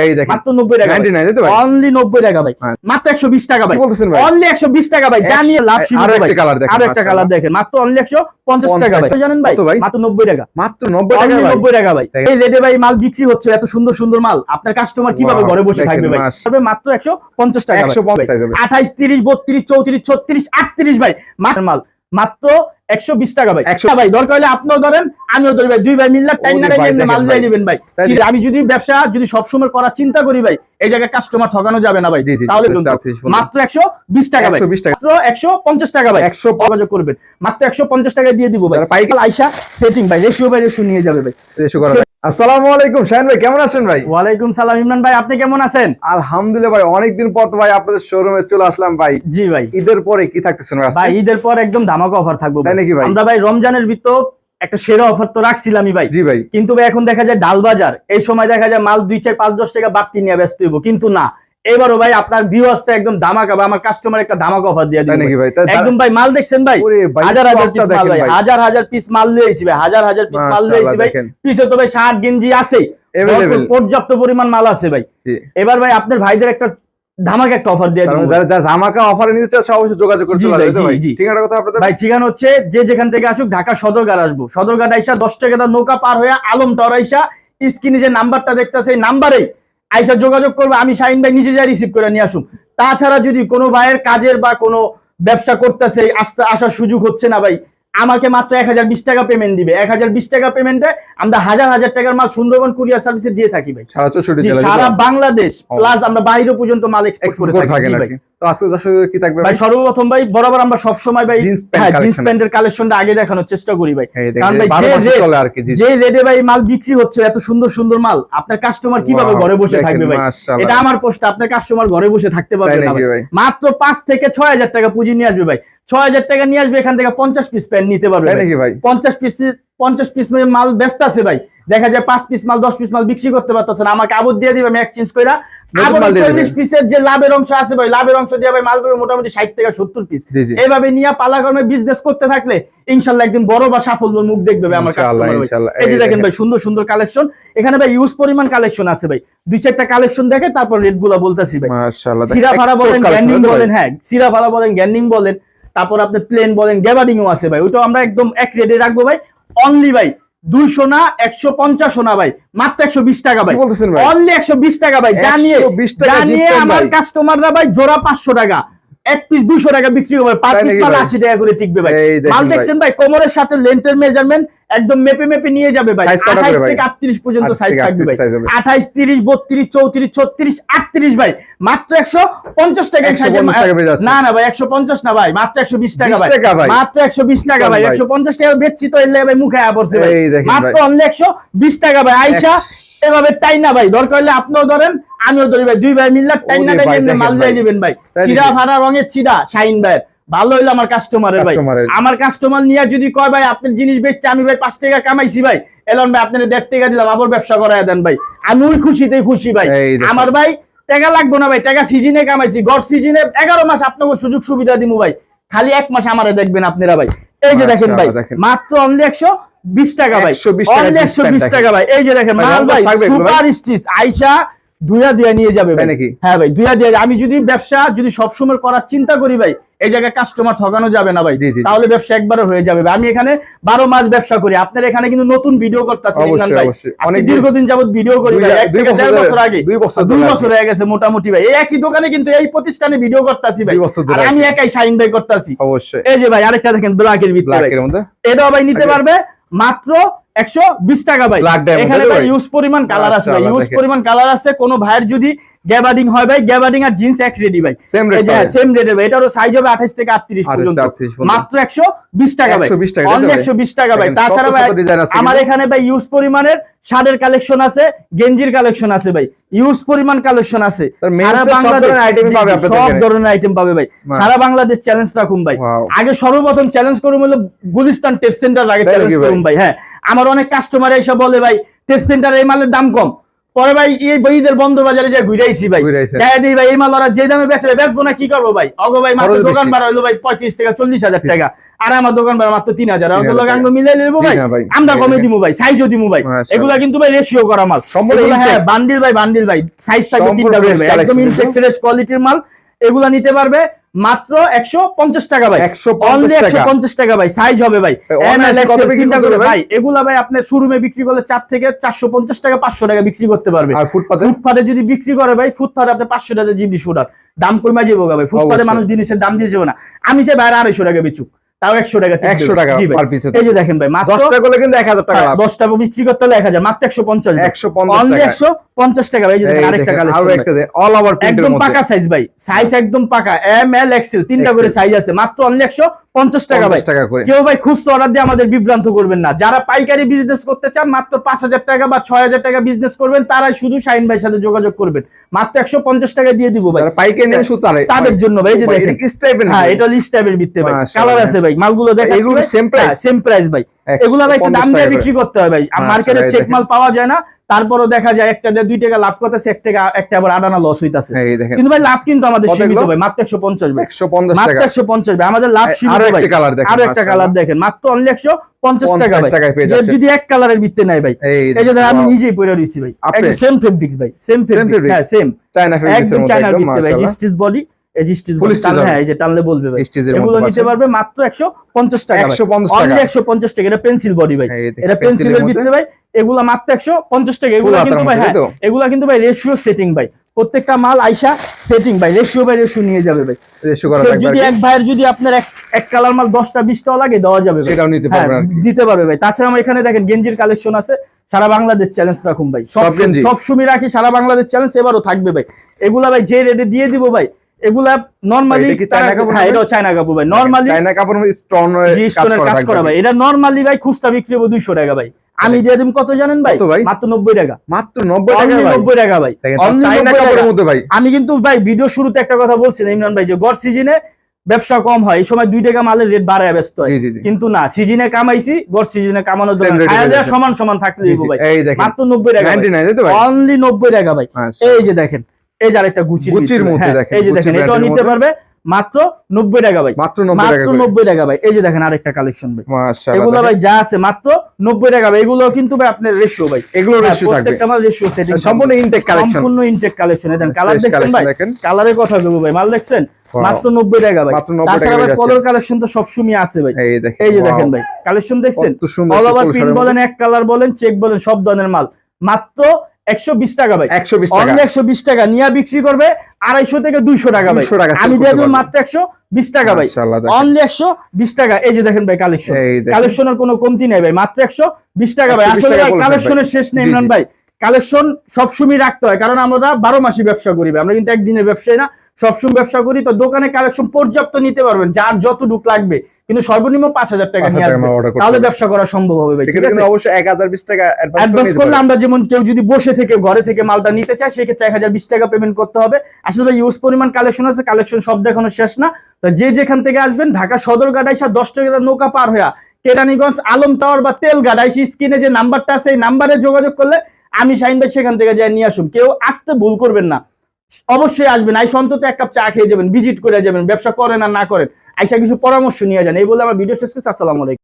এই দেখেন মাত্র নব্বই টাকা 99 তাই ভাই? অনলি নব্বই টাকা ভাই। হ্যাঁ। মাত্র একশো বিশ টাকা ভাই। বলতেছেন ভাই? অনলি একশো বিশ টাকা ভাই। জানিয়ে লাভ শুরু ভাই। একটা কালার দেখেন আরও কালার দেখেন। মাত্র অনলি একশো পঞ্চাশ টাকা ভাই। জানেন ভাই? মাত্র নব্বই টাকা। মাত্র 90 টাকা ভাই। টাকা এই রেডে ভাই মাল বিক্রি হচ্ছে এত সুন্দর সুন্দর মাল। আপনার কাস্টমার কীভাবে ঘরে বসে থাকবে ভাই? তবে মাত্র একশো পঞ্চাশ টাকা 150 টাকা ভাই। আঠাইশ তিরিশ বত্রিশ চৌত্রিশ ছত্রিশ আটত্রিশ ভাই। মাত্র মাল। মাত্র একশো বিশ টাকা ভাই। একশো ভাই দরকার হলে আপনিও ধরেন আমিও ধরি ভাই। দুই ভাই মিললে টাইম না ওরে ভাই, টাইম মাল দিয়ে যাবেন ভাই। তাই ঠিক আছে, আমি যদি ব্যবসা যদি সবসময় করার চিন্তা করি ভাই এই জায়গায় কাস্টমার ঠকানো যাবে না ভাই। তাহলে। মাত্র একশো বিশ টাকা ভাই। মাত্র একশো পঞ্চাশ টাকা ভাই। 100 যোগাযোগ করবেন। মাত্র একশো পঞ্চাশ টাকা দিয়ে দিবো ভাই। পাইকাল আইসা সেটিং ভাই রেশিও ভাই রেশিও নিয়ে যাবে ভাই। রেশিও করা। আসসালামু আলাইকুম শাহিন ভাই কেমন আছেন ভাই? ওয়ালাইকুম সালাম ইমরান ভাই আপনি কেমন আছেন? আলহামদুলিল্লাহ ভাই অনেকদিন পর তো ভাই আপনাদের শোরুমে চলে আসলাম ভাই। জি ভাই। ঈদের পরে কি থাকতেছেন ভাই ভাই ঈদের পর একদম ধামাকা অফার থাকব তাই নাকি ভাই? আমরা ভাই রমজানের ভিতর একটা সেরা অফার তো রাখছিলামই ভাই। জি ভাই। কিন্তু ভাই এখন দেখা যায় ডাল বাজার। এই সময় দেখা যায় মাল দুই চার পাঁচ দশ টাকা বাড়তি নিয়ে ব্যস্ত হইব। কিন্তু না এবারও ভাই আপনার ভিউ আসতে একদম ধামাকা বা আমার কাস্টমার একটা ধামাকা অফার দিয়ে নাকি ভাই? একদম ভাই মাল দেখছেন ভাই? হাজার হাজার পিস মাল ভাই। হাজার হাজার পিস মাল লিয়েছি ভাই হাজার হাজার পিস মাল লিয়েছি ভাই। পিছে তো ভাই শার্ট গেঞ্জি আছে। পর্যাপ্ত পরিমাণ মাল আছে ভাই। এবার ভাই আপনার ভাইদের একটা ধামাকা একটা অফার দিয়ে মানে যারা ধামাকা অফারে নিতে চাচ্ছে অবশ্যই যোগাযোগ করে জি চলে ভাই। ঠিকানা কথা আপনাদের? ভাই ঠিকানা হচ্ছে যে যেখান থেকে আসুক ঢাকা সদরঘাট আসব। সদরঘাট আইসা দশ টাকা দা নৌকা পার হয়ে আলম টাওয়ার আইসা স্ক্রিনে যে নাম্বারটা দেখতেছে এই নাম্বারেই আইসা যোগাযোগ করবে আমি শাহিন ভাই নিজে যাই রিসিভ করে নিয়ে আসুক। তাছাড়া যদি কোনো ভাইয়ের কাজের বা কোনো ব্যবসা করতেছে আসতে আসার সুযোগ হচ্ছে না ভাই আমাকে মাত্র এক হাজার বিশ টাকা পেমেন্ট দিবে। এক হাজার বিশ টাকা পেমেন্টে আমরা হাজার হাজার টাকার মাল সুন্দরবন কুরিয়ার সার্ভিসে দিয়ে থাকি ভাই। সারা বাংলাদেশ প্লাস আমরা বাইরে পর্যন্ত মাল এক্সপোর্ট করে থাকি। ভাই। তো আজকে দর্শক কি থাকবে ভাই ভাই সর্বপ্রথম ভাই বরাবর আমরা সবসময় ভাই Jeans pant হ্যাঁ জিন্স প্যান্টের কালেকশনটা আগে দেখানোর চেষ্টা করি ভাই কারণ ভাই যে মাসে rate- চলে আর কি, জি। যে রেটে ভাই মাল বিক্রি হচ্ছে এত সুন্দর সুন্দর মাল আপনার কাস্টমার কীভাবে ঘরে বসে থাকবে ভাই এটা আমার পোস্ট আপনার কাস্টমার ঘরে বসে থাকতে পারবে না? মাত্র পাঁচ থেকে ছয় হাজার টাকা পুঁজি নিয়ে আসবে ভাই ছয় হাজার টাকা নিয়ে আসবে এখান থেকে পঞ্চাশ পিস প্যান্ট নিতে পারবে ভাই। নাকি ভাই? পঞ্চাশ পিস পঞ্চাশ পিস মাল ব্যস্ত আছে ভাই। দেখা যায় পাঁচ পিস মাল দশ পিস মাল বিক্রি করতে পারতেছে না। আমাকে আবদ দিয়ে দিবে আমি এক্সচেঞ্জ করে আবার চল্লিশ পিসের যে লাভের অংশ আছে ভাই লাভের অংশ দিয়ে ভাই মাল পাবে মোটামুটি ষাট থেকে সত্তর পিস। এইভাবে নিয়ে পালাক্রমে বিজনেস করতে থাকলে ইনশাল্লাহ একদিন বড় বা সাফল্য মুখ দেখবে ভাই আমার। এই যে দেখেন। ভাই সুন্দর সুন্দর কালেকশন এখানে ভাই ইউজ পরিমাণ কালেকশন আছে ভাই। দুই চারটা কালেকশন দেখে তারপর রেটগুলা বলতেছি ভাই। সিরা ভাড়া বলেন গ্যান্ডিং? বলেন হ্যাঁ সিরা ভাড়া বলেন গ্যান্ডিং বলেন তারপর আপনি প্লেন বলেন গ্যাবার্ডিং ও আছে ভাই। ওইটাও আমরা একদম এক রেটে রাখব ভাই। অনলি ভাই দুইশো না একশো পঞ্চাশ না ভাই মাত্র একশো বিশ টাকা ভাই। অনলি একশো বিশ টাকা ভাই জানিয়ে 120 টাকা জানিয়ে আমার কাস্টমাররা ভাই জোড়া পাঁচশো টাকা এক পিস দুশো টাকা বিক্রি হবে পাঁচ টাকা পিস? আশি টাকা করে টিকবে ভাই। মাল দেখছেন ভাই কোমরের সাথে লেন্থের মেজারমেন্ট একদম মেপে মেপে নিয়ে যাবে ভাই Size কত করে আঠাইশ ভাই? থেকে আটত্রিশ পর্যন্ত 28 সাইজ থাকবে ভাই 38 size হবে। আঠাইশ তিরিশ বত্রিশ চৌত্রিশ ছত্রিশ আটত্রিশ ভাই মাত্র একশো পঞ্চাশ টাকা 150 টাকা না না ভাই একশো পঞ্চাশ না ভাই মাত্র একশো বিশ টাকা ভাই মাত্র একশো বিশ টাকা ভাই ভাই। একশো পঞ্চাশ টাকা বেচছি তো এলে ভাই মুখে আয়া পড়ছে ভাই মাত্র। অনলি একশো বিশ টাকা ভাই আইসা এভাবে টাই না ভাই দরকার হলে আপনিও ধরেন আমিও ধরি ভাই দুই ভাই মিললে টাইন না মাল। দিয়ে যাবেন ভাই চিরা? ফাড়া রঙের চিরা শাইন ভাই ভালো হইল আমার কাস্টমারের ভাই। আমার কাস্টমার নিয়ে যদি কয় ভাই আপনার জিনিস বেচছে আমি ভাই পাঁচ টাকা কামাইছি ভাই। এলন ভাই আপনার দেড় টাকা দিলাম আবার ব্যবসা করাই দেন ভাই। আমি ওই খুশিতেই খুশি ভাই। আমার ভাই টাকা লাগবো না ভাই টাকা সিজনে কামাইছি গড় সিজনে এগারো মাস আপনাকে সুযোগ সুবিধা দিমু ভাই। খালি এক মাস আমারে দেখবেন আপনারা ভাই। এই যে দেখেন ভাই মাত্র অনলি একশো বিশ টাকা ভাই। 120 অনলি একশো বিশ টাকা ভাই। এই যে দেখেন মাল ভাই? সুপার স্টিচ আইসা দুইয়া দিয়া নিয়ে যাবে ভাই। নাকি? হ্যাঁ ভাই দুইয়া দিয়া আমি যদি ব্যবসা যদি সবসময় করার চিন্তা করি ভাই এই জায়গায় কাস্টমার ঠকানো যাবে না ভাই। তাহলে ব্যবসা একবারও হয়ে যাবে আমি এখানে বারো মাস ব্যবসা করি। আপনার এখানে কিন্তু নতুন ভিডিও করতেছি অবশ্যই। অনেক দীর্ঘদিন যাবত ভিডিও করি দুই বছর আগে। দুই বছর হয়ে গেছে মোটামুটি ভাই। এই একই দোকানে কিন্তু এই প্রতিষ্ঠানে ভিডিও করতেছি ভাই। আর আমি একাই শাইন ভাই করতেছি। অবশ্যই। এই যে ভাই আরেকটা দেখেন ব্ল্যাকের ভিতরে। ভাই। এটাও ভাই নিতে পারবে। মাত্র একশো বিশ টাকা ভাই। এখানে ভাই ভাই? ইউজ পরিমাণ কালার আছে ভাই। ইউজ পরিমাণ কালার আছে কোন ভাইয়ের যদি গ্যাবার্ডিং হয় ভাই গ্যাবার্ডিং আর জিন্স এক রেডি ভাই। সেম সেম রেটে ভাই এটারও সাইজ হবে আঠাশ থেকে আটত্রিশ 28 পর্যন্ত। 38 পর্যন্ত। মাত্র একশো বিশ টাকা ভাই। 120 টাকা, ভাই? তাছাড়া ভাই আমার এখানে ভাই ইউজ পরিমাণের শার্টের কালেকশন আছে গেঞ্জির কালেকশন আছে ভাই। ইউজ পরিমাণ কালেকশন আছে। সারা বাংলাদেশ সব ধরনের আইটেম পাবে ভাই। সারা বাংলাদেশ চ্যালেঞ্জ রাখুন ভাই। আগে সর্বপ্রথম চ্যালেঞ্জ করুন হলো গুলিস্তান টেস্ট সেন্টার আগে চ্যালেঞ্জ করুন ভাই। হ্যাঁ। আমার অনেক কাস্টমার এসে বলে ভাই টেস্ট সেন্টার এই মালের দাম কম। পরে ভাই এই বইদের বন্ধ বাজারে যে ঘুরাইছি ভাই। চাই দিই ভাই এই মাল ওরা যে দামে বেচবে বেচবো না কি করব ভাই অগো ভাই মাত্র দোকান। ভাড়া হইল ভাই পঁয়ত্রিশ টাকা চল্লিশ হাজার টাকা আর আমার দোকান ভাড়া মাত্র তিন হাজার অগো 3,000 লোক আঙ্গ মিলাই নেব ভাই। আমরা কমে দিবো ভাই সাইজও দিবো ভাই মাশাআল্লাহ। এগুলা কিন্তু ভাই রেশিও করা মাল হ্যাঁ। বান্ডিল ভাই বান্ডিল ভাই সাইজ থাকবে তিনটা একদম। ফ্রেশ কোয়ালিটির মাল এগুলা নিতে পারবে মাত্র একশো পঞ্চাশ টাকা ভাই। অনলি একশো পঞ্চাশ টাকা ভাই সাইজ হবে ভাই। করে ভাই? এগুলা ভাই আপনি শোরুমে বিক্রি করলে চার থেকে চারশো পঞ্চাশ টাকা পাঁচশো টাকা বিক্রি করতে পারবে। ফুটপাতে যদি বিক্রি করে ভাই ফুটপাতে আপনি পাঁচশো টাকা দাম কমে যাব গা ভাই। ফুটপাতে মানুষ জিনিসের দাম দিয়ে যাবে না। আমি চাই বাইরে আড়াইশো টাকা বেচুক। তাও একশো টাকা একশো 100 দেবে। টাকা piece এ এই যে দেখেন ভাই মাত্র দশটা করলে কিন্তু এক হাজার টাকা হ্যাঁ, দশটা বিক্রি করতে হলে এক হাজার মাত্র একশো পঞ্চাশ একশো একশো পঞ্চাশ টাকা ভাই আরেকটা আরও কালেকশন অল ওভার একদম পাকা সাইজ ভাই সাইজ একদম পাকা এম এল এক্সেল তিনটা করে সাইজ আছে মাত্র অনলি একশো পঞ্চাশ টাকা ভাই। টাকা করে। কেউ ভাই খুচরা অর্ডার দিয়ে আমাদের বিভ্রান্ত করবেন না। যারা পাইকারি বিজনেস করতে চান মাত্র পাঁচ হাজার টাকা বা ছয় হাজার টাকা বিজনেস করবেন তারাই শুধু শাহিন ভাইয়ের সাথে যোগাযোগ করবেন। মাত্র একশো পঞ্চাশ টাকা দিয়ে দিব ভাই। পাইকারি নেন শুধু তাদের জন্য ভাই, যে দেখেন। হ্যাঁ এটা লিস্ট টাইপের ভিত্তি ভাই। কালার আছে ভাই মালগুলো দেখেন same price? সেম প্রাইস ভাই। 150 এগুলা ভাই দাম দিয়ে বিক্রি করতে হয় ভাই। মার্কেটে চেক মাল পাওয়া যায় না তারপরও দেখা যায় একটা দুই টাকা লাভ করতেছে এক টাকা একটা আবার আটানা লস হইতাছে। কিন্তু ভাই লাভ কিন্তু আমাদের সীমিত ভাই মাত্র একশো পঞ্চাশ ভাই। মাত্র একশো পঞ্চাশ ভাই। আমাদের লাভ সীমিত ভাই। আরও একটা কালার দেখেন মাত্র অনলি একশো পঞ্চাশ টাকা ভাই। যদি এক কালারের ভিত্তি নাই ভাই। এই যে আমি নিজেই পরে রইছি ভাই। সেম ফেব্রিক্স ভাই সেম ফেব্রিক্স? হ্যাঁ সেম চায়না একদম চায়নার ভিত্তি ভাই বডি এই। হ্যাঁ এই যে টানলে বলবে ভাই। এগুলো নিতে পারবে মাত্র একশো পঞ্চাশ টাকা 150 অনলি টাকা। টাকা। এটা পেন্সিল বডি ভাই। এটা পেন্সিলের ভিতরে ভাই এগুলা মাত্র একশো পঞ্চাশ টাকা। এগুলো কিন্তু ভাই হ্যাঁ এগুলা কিন্তু ভাই রেশিও সেটিং ভাই। প্রত্যেকটা মাল আইসা সেটিং ভাই রেশিও বাই রেশিও নিয়ে যাবে ভাই। রেশিও করা থাকবে যদি এক ভাইয়ের যদি আপনার এক এক কালার মাল দশটা বিশটাও লাগে দেওয়া যাবে ভাই। সেটাও নিতে হ্যাঁ। দিতে পারবে ভাই। তাছাড়া আমার এখানে দেখেন গেঞ্জির কালেকশন আছে। সারা বাংলাদেশ চ্যালেঞ্জ রাখুন ভাই। সব সব সময় রাখি সারা বাংলাদেশ চ্যালেঞ্জ এবারও থাকবে ভাই। এগুলা ভাই যে রেটে দিয়ে দিব ভাই এগুলা নরমালি এটা চায়না কাপড় হ্যাঁ কাপড় ভাই। নরমালি চায়না কাপড় স্টোন স্টোনের কাজ করা ভাই। এটা নরমালি ভাই খুচরা বিক্রি হবে দুইশো টাকা ভাই। আমি দিয়ে দিম কত জানেন ভাই? মাত্র নব্বই টাকা। মাত্র নব্বই টাকা ভাই। টাকা ভাই। চায়না কাপড়ের মধ্যে ভাই। আমি কিন্তু ভাই ভিডিও শুরুতে একটা কথা বলছিলাম ইমরান ভাই যে গড় সিজনে ব্যবসা কম হয়। এই সময় দুই টাকা মালের রেট বাড়ায় ব্যস্ত হয়। কিন্তু না সিজনে কামাইছি গড় সিজনে কামানোর জন্য। সমান সমান জি, ভাই। মাত্র নব্বই টাকা 99 তাই তো ভাই? অনলি নব্বই টাকা ভাই। আচ্ছা। এই যে দেখেন এই যে আরেকটা গুচির গুচির মধ্যে হ্যাঁ, দেখেন, এই যে দেখেন এটাও নিতে পারবে মাত্র নব্বই টাকা ভাই। মাত্র 90 টাকা মাত্র করে। নব্বই টাকা ভাই। এই যে দেখেন আরেকটা কালেকশন ভাই। মাশাআল্লাহ এগুলো ভাই যা আছে মাত্র নব্বই টাকা ভাই। এগুলো কিন্তু ভাই আপনার রেশিও ভাই। এগুলো হ্যাঁ, রেশিও সেটিং সম্পূর্ণ intake collection। সম্পূর্ণ ইনটেক কালেকশন দেখেন কালার দেখছেন ভাই? কালারের কথা বলব ভাই। মাল দেখছেন? মাত্র নব্বই টাকা ভাই। মাত্র 90 তাছাড়া টাকা ভাই। কলর কালেকশন তো সবসময় আছে ভাই। এই দেখেন, এই যে দেখেন ভাই। কালেকশন দেখছেন? অল ওভার প্রিন্ট বলেন এক কালার বলেন চেক বলেন সব ধরনের মাল। মাত্র একশো বিশ টাকা ভাই 120 টাকা। অনলি একশো বিশ টাকা নিয়ে বিক্রি করবে আড়াইশো থেকে দুইশো টাকা ভাই 200 টাকা আমি দিয়ে দেবো মাত্র একশো বিশ টাকা ভাই। অনলি একশো বিশ টাকা। এই যে দেখেন ভাই কালেকশন। কালেকশনের কোনো কমতি নেই ভাই। মাত্র একশো বিশ টাকা ভাই। আসলে কালেকশনের শেষ নেই ইমরান ভাই। কালেকশন সবসময় রাখতে হয় কারণ আমরা বারো মাসি ব্যবসা করি আমরা কিন্তু একদিনের ব্যবসায়ী না সবসময় ব্যবসা করি। তো দোকানে কালেকশন পর্যাপ্ত নিতে পারবেন যার যতটুক লাগবে। কিন্তু সর্বনিম্ন পাঁচ হাজার টাকা নিয়ে তাহলে ব্যবসা করা সম্ভব হবে ভাই ঠিক সেক্ষেত্রে আছে? কিন্তু অবশ্যই 1020 টাকা অ্যাডভান্স করলে আমরা যেমন কেউ যদি বসে থেকে ঘরে থেকে মালটা নিতে চায় সেক্ষেত্রে এক হাজার বিশ টাকা পেমেন্ট করতে হবে। আসলে ইউজ পরিমাণ কালেকশন আছে কালেকশন সব দেখানো শেষ না। তো যে যেখান থেকে আসবেন ঢাকা সদর গাড়াইসা দশ টাকা নৌকা পার হইয়া কেরানীগঞ্জ আলম টাওয়ার বা তেল গাড়াইশি স্ক্রিনে যে নাম্বারটা আছে এই নাম্বারে যোগাযোগ করলে আমি শাহিন ভাই সেখান থেকে যাই, নিয়ে আসুন। কেউ আসতে ভুল করবেন না। অবশ্যই আসবেন। আইসা অন্তত এক কাপ চা খেয়ে যাবেন, ভিজিট করে যাবেন, ব্যবসা করেন আর না করেন। আইসা কিছু পরামর্শ নিয়ে যান। এই বলে আমার ভিডিও শেষ করছি। আসসালামু আলাইকুম।